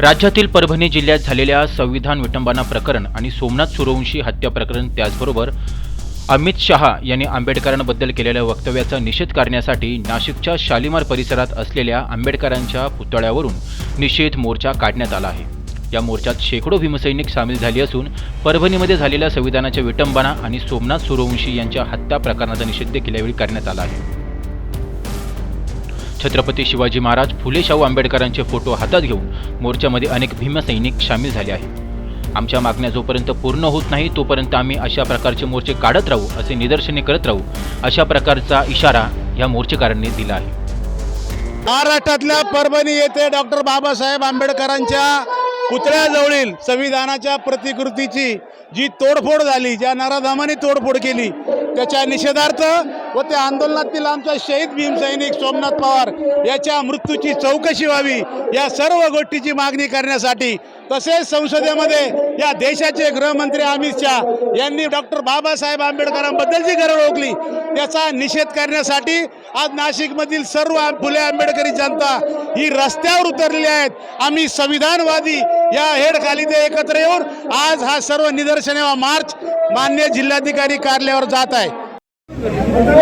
राज्यातील परभणी जिल्ह्यात झालेल्या संविधान विटंबना प्रकरण आणि सोमनाथ सुरवंशी हत्या प्रकरण त्याचबरोबर अमित शहा यांनी आंबेडकरांबद्दल केलेल्या वक्तव्याचा निषेध करण्यासाठी नाशिकच्या शालिमार परिसरात असलेल्या आंबेडकरांच्या पुतळ्यावरून निषेध मोर्चा काढण्यात आला आहे. या मोर्चात शेकडो भीमसैनिक सामील झाली असून परभणीमध्ये झालेल्या संविधानाच्या विटंबना आणि सोमनाथ सूर्यवंशी यांच्या हत्या प्रकरणाचा निषेध देखील यावेळी करण्यात आला आहे. छत्रपती शिवाजी महाराज फुले शाहू आंबेडकरांचे फोटो हातात घेऊन मोर्चामध्ये अनेक भीमसैनिक सामील झाले आहेत. आमच्या मागण्या जोपर्यंत पूर्ण होत नाही तोपर्यंत आम्ही अशा प्रकारचे मोर्चे काढत राहू असे निदर्शने करत राहू अशा प्रकारचा इशारा या मोर्चेकरांनी दिला आहे. महाराष्ट्रातल्या परभणी येथे डॉक्टर बाबासाहेब आंबेडकरांच्या पुतळ्याजवळील संविधानाच्या प्रतिकृतीची जी तोडफोड झाली ज्या नाराधामाने तोडफोड केली त्याच्या निषेधार्थ व त्या आंदोलनातील आमचा शहीद भीमसैनिक सोमनाथ पवार याच्या मृत्यूची चौकशी व्हावी या सर्व गोष्टीची मागणी करण्यासाठी तसेच संसदेमध्ये या देशाचे गृहमंत्री अमित शहा यांनी डॉक्टर बाबासाहेब आंबेडकरांबद्दल जी गरज ओळखली. त्याचा निषेध करण्यासाठी आज नाशिकमधील सर्व फुले आंबेडकरी जनता ही रस्त्यावर उतरलेली आहेत. आम्ही संविधानवादी या हेडखाली ते एकत्र येऊन आज हा सर्व निदर्शने व मार्च मान्य जिल्हाधिकारी कार्यालयावर जात आहे.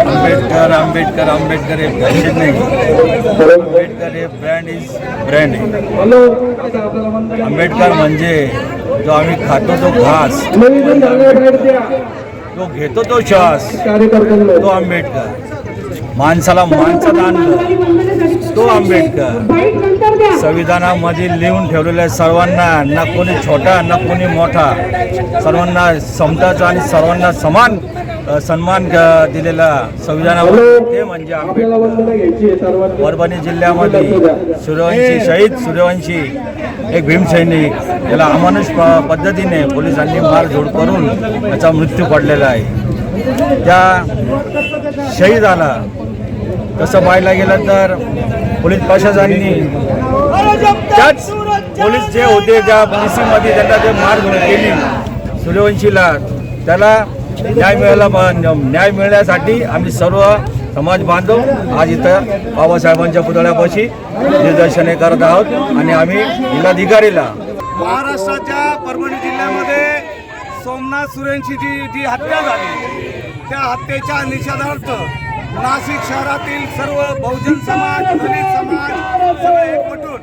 आंबेडकर आंबेडकर आंबेडकर हे फॅशन नाही. आंबेडकर हे ब्रँड इज ब्रँड आहे. आंबेडकर म्हणजे जो आम्ही खातो तो घास. तो घेतो तो श्वास. तो आंबेडकर. माणसाला माणसाला आणलं. तो आंबेडकर. संविधानामध्ये लिहून ठेवलेलं आहे सर्वांना ना कोणी छोटा ना कोणी मोठा. सर्वांना समताचा आणि सर्वांना समान सन्मान दिलेला संविधानावर ते म्हणजे आंबेडकर. परभणी जिल्ह्यामध्ये सूर्यवंशी शहीद सूर्यवंशी एक भीमसैनिक याला अमानुष पद्धतीने पोलिसांनी मारझोड करून त्याचा मृत्यू पडलेला आहे. त्या शहीदाला तसं पाहायला गेलं तर पोलीस प्रशासनाने त्याच पोलीस जे होते ज्या पोलिसीमध्ये त्यांना ते मारझोड केली सूर्यवंशीला त्याला न्याय मिळायला न्याय मिळण्यासाठी आम्ही सर्व समाज बांधव आज इथं बाबासाहेबांच्या पुतळ्यापाशी निदर्शने करत आहोत आणि आम्ही जिल्हाधिकारीला महाराष्ट्राच्या परभणी जिल्ह्यामध्ये सोमनाथ सुरेंची जी जी हत्या झाली त्या हत्येच्या निषेधार्थ नाशिक शहरातील सर्व बहुजन समाज दलित समाज सगळे एकवटून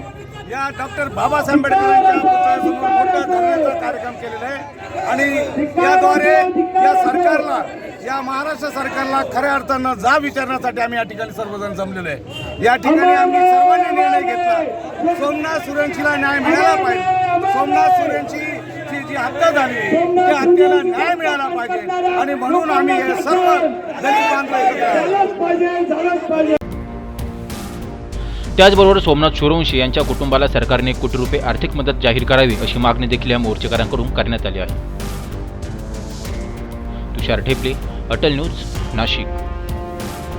या डॉक्टर बाबासाहेब आंबेडकरांच्या पुतळ्यासमोर मोठा धरण्याचा कार्यक्रम केलेला आहे. आणि याद्वारे या सरकारला या महाराष्ट्र सरकारला खऱ्या अर्थानं जा विचारण्यासाठी आम्ही या ठिकाणी सर्वजण जमलेलो आहे. या ठिकाणी आम्ही सर्वांनी निर्णय घेतला सोमनाथ सुरेंशीला न्याय मिळाला पाहिजे. सोमनाथ सुरेंची जी हत्या झाली त्या हत्येला न्याय मिळाला पाहिजे. आणि म्हणून आम्ही हे सर्व दलित. त्याचबरोबर सोमनाथ सूर्यवंशी यांच्या कुटुंबाला सरकारने कोटी रुपये आर्थिक मदत जाहीर करावी अशी मागणी देखील या मोर्चेकऱ्यांकडून करण्यात आली आहे. तुषार ठेपले अटल न्यूज नाशिक.